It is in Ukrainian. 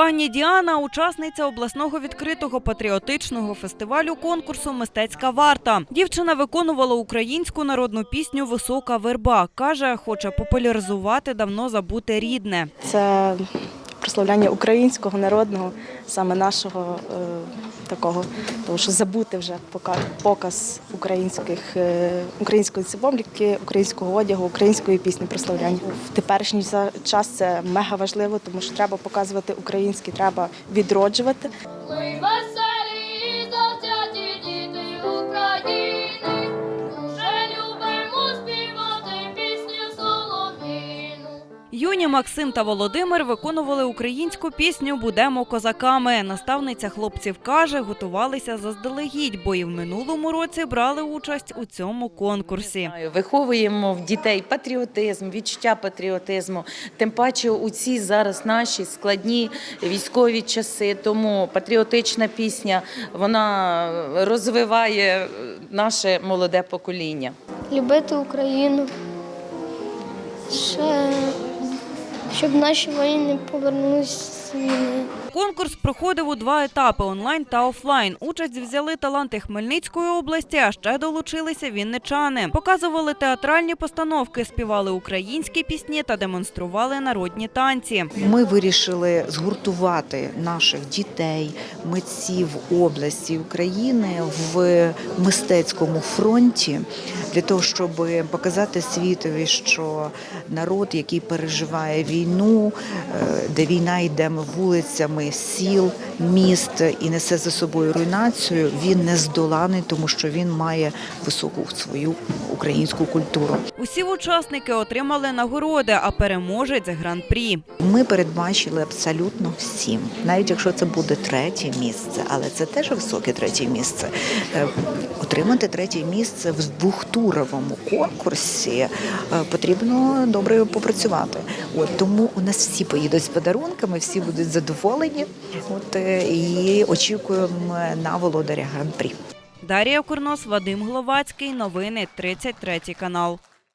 Пані Діана учасниця обласного відкритого патріотичного фестивалю конкурсу Мистецька варта. Дівчина виконувала українську народну пісню Висока верба. каже, хоче популяризувати давно забуте рідне. Це прославляння українського народного, саме нашого е, такого, тому що забути вже показ українських е, української символіки, українського одягу, української пісні прославляння. В теперішній час це мега важливо, тому що треба показувати українське, треба відроджувати. Юні Максим та Володимир виконували українську пісню Будемо козаками. Наставниця хлопців каже, готувалися заздалегідь, бо і в минулому році брали участь у цьому конкурсі. Виховуємо в дітей патріотизм, відчуття патріотизму. Тим паче у ці зараз наші складні військові часи. Тому патріотична пісня вона розвиває наше молоде покоління. любити Україну, ще, щоб наші воїни повернулися з. Конкурс проходив у два етапи онлайн та офлайн. Участь взяли таланти Хмельницької області, а ще долучилися вінничани. Показували театральні постановки, співали українські пісні та демонстрували народні танці. Ми вирішили згуртувати наших дітей, митців області України в мистецькому фронті для того, щоб показати світові, що народ, який переживає війну, е, де війна йде вулицями сіл, міст і несе за собою руйнацію, він не здоланий, тому що він має високу свою українську культуру. Усі учасники отримали нагороди, а переможець гран-прі. Ми передбачили абсолютно всім, навіть якщо це буде третє місце, але це теж високе третє місце. Е, Отримати третє місце в двохтуровому конкурсі е, потрібно добре попрацювати. От тому у нас всі поїдуть з подарунками, всі будуть задоволені. От е, і очікуємо на володаря гран-прі. Дарія Курнос, Вадим Гловацький. Новини 33 канал.